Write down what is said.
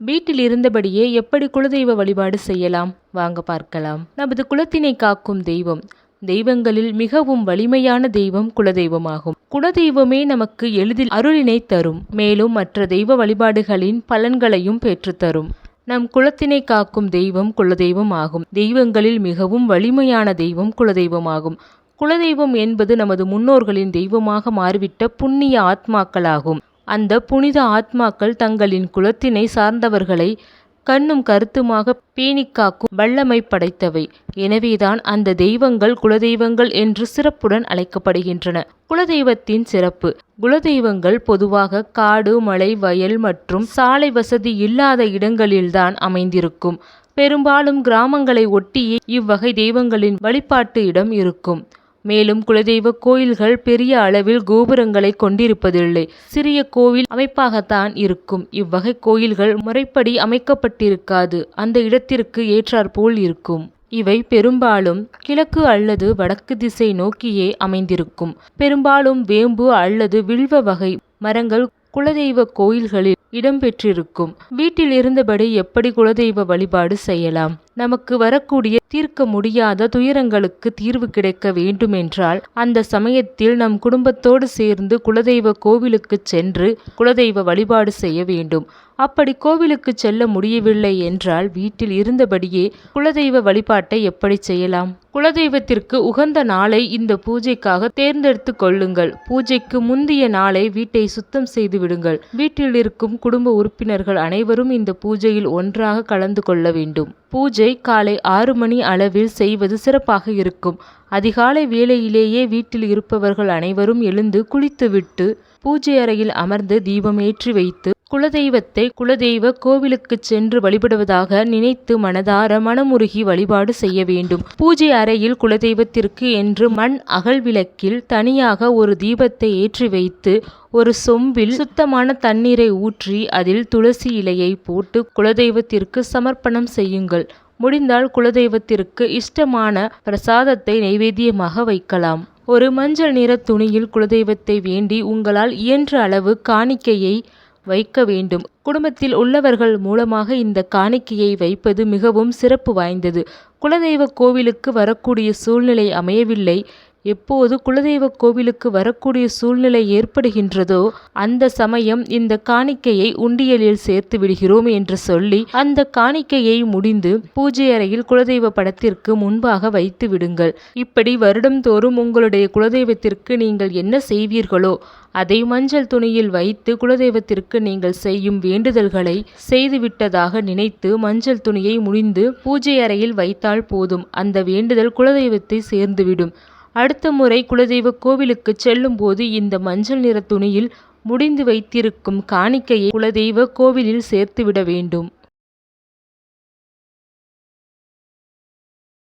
வீட்டில் இருந்தபடியே எப்படி குலதெய்வ வழிபாடு செய்யலாம்? வாங்க பார்க்கலாம். நமது குலத்தினை காக்கும் தெய்வம் தெய்வங்களில் மிகவும் வலிமையான தெய்வம் குலதெய்வமாகும். குலதெய்வமே நமக்கு எளிதில் அருளினை தரும் மேலும் மற்ற தெய்வ வழிபாடுகளின் பலன்களையும் பெற்றுத்தரும் நம் குலத்தினை காக்கும் தெய்வம் குலதெய்வம் ஆகும் தெய்வங்களில் மிகவும் வலிமையான தெய்வம் குலதெய்வமாகும். குலதெய்வம் என்பது நமது முன்னோர்களின் தெய்வமாக மாறிவிட்ட புண்ணிய ஆத்மாக்களாகும். அந்த புனித ஆத்மாக்கள் தங்களின் குலத்தினை சார்ந்தவர்களை கண்ணும் கருத்துமாக பேணிக்காக்கும் வல்லமை படைத்தவை. எனவேதான் அந்த தெய்வங்கள் குலதெய்வங்கள் என்று சிறப்புடன் அழைக்கப்படுகின்றன. குலதெய்வத்தின் சிறப்பு. குலதெய்வங்கள் பொதுவாக காடு மலை வயல் மற்றும் சாலை வசதி இல்லாத இடங்களில்தான் அமைந்திருக்கும். பெரும்பாலும் கிராமங்களை ஒட்டியே இவ்வகை தெய்வங்களின் வழிபாட்டு இடம் இருக்கும். மேலும் குலதெய்வ கோயில்கள் பெரிய அளவில் கோபுரங்களை கொண்டிருப்பதில்லை. சிறிய கோவில் அமைப்பாகத்தான் இருக்கும். இவ்வகை கோயில்கள் முறைப்படி அமைக்கப்பட்டிருக்காது. அந்த இடத்திற்கு ஏற்றாற்போல் இருக்கும். இவை பெரும்பாலும் கிழக்கு அல்லது வடக்கு திசை நோக்கியே அமைந்திருக்கும். பெரும்பாலும் வேம்பு அல்லது வில்வ வகை மரங்கள் குலதெய்வ கோயில்களில் இடம்பெற்றிருக்கும். வீட்டில் இருந்தபடி எப்படி குலதெய்வ வழிபாடு செய்யலாம்? நமக்கு வரக்கூடிய தீர்க்க முடியாத துயரங்களுக்கு தீர்வு கிடைக்க வேண்டுமென்றால் அந்த சமயத்தில் நம் குடும்பத்தோடு சேர்ந்து குலதெய்வ கோவிலுக்கு சென்று குலதெய்வ வழிபாடு செய்ய வேண்டும். அப்படி கோவிலுக்கு செல்ல முடியவில்லை என்றால் வீட்டில் இருந்தபடியே குலதெய்வ வழிபாட்டை எப்படி செய்யலாம்? குலதெய்வத்திற்கு உகந்த நாளை இந்த பூஜைக்காக தேர்ந்தெடுத்து கொள்ளுங்கள். பூஜைக்கு முந்தைய நாளை வீட்டை சுத்தம் செய்து விடுங்கள். வீட்டில் இருக்கும் குடும்ப உறுப்பினர்கள் அனைவரும் இந்த பூஜையில் ஒன்றாக கலந்து கொள்ள வேண்டும். பூஜை காலை ஆறு மணி அளவில் செய்வது சிறப்பாக இருக்கும். அதிகாலை வேளையிலேயே வீட்டில் இருப்பவர்கள் அனைவரும் எழுந்து குளித்துவிட்டு பூஜை அறையில் அமர்ந்து தீபம் ஏற்றி வைத்து குலதெய்வத்தை குலதெய்வ கோவிலுக்கு சென்று வழிபடுவதாக நினைத்து மனதார மனமுருகி வழிபாடு செய்ய வேண்டும். பூஜை அறையில் குலதெய்வத்திற்கு என்று மண் அகல் விளக்கில் தனியாக ஒரு தீபத்தை ஏற்றி வைத்து ஒரு சொம்பில் சுத்தமான தண்ணீரை ஊற்றி அதில் துளசி இலையை போட்டு குலதெய்வத்திற்கு சமர்ப்பணம் செய்யுங்கள். முடிந்தால் குலதெய்வத்திற்கு இஷ்டமான பிரசாதத்தை நைவேத்தியமாக வைக்கலாம். ஒரு மஞ்சள் நிற துணியில் குலதெய்வத்தை வேண்டி உங்களால் இயன்ற அளவு காணிக்கையை வைக்க வேண்டும். குடும்பத்தில் உள்ளவர்கள் மூலமாக இந்த காணிக்கையை வைப்பது மிகவும் சிறப்பு வாய்ந்தது. குலதெய்வ கோவிலுக்கு வரக்கூடிய சூழ்நிலை அமையவில்லை. எப்போது குலதெய்வ கோவிலுக்கு வரக்கூடிய சூழ்நிலை ஏற்படுகின்றதோ அந்த சமயம் இந்த காணிக்கையை உண்டியலில் சேர்த்து விடுகிறோம் என்று சொல்லி அந்த காணிக்கையை முடிந்து பூஜை அறையில் குலதெய்வ படத்திற்கு முன்பாக வைத்து விடுங்கள். இப்படி வருடம்தோறும் உங்களுடைய குலதெய்வத்திற்கு நீங்கள் என்ன செய்வீர்களோ அதை மஞ்சள் துணியில் வைத்து குலதெய்வத்திற்கு நீங்கள் செய்யும் வேண்டுதல்களை செய்துவிட்டதாக நினைத்து மஞ்சள் துணியை முடிந்து பூஜை அறையில் வைத்தால் போதும். அந்த வேண்டுதல் குலதெய்வத்தை சேர்ந்துவிடும். அடுத்த முறை குலதெய்வ கோவிலுக்கு செல்லும்போது இந்த மஞ்சள் நிற துணியில் முடிந்து வைத்திருக்கும் காணிக்கையை குலதெய்வ கோவிலில் சேர்த்துவிட வேண்டும்.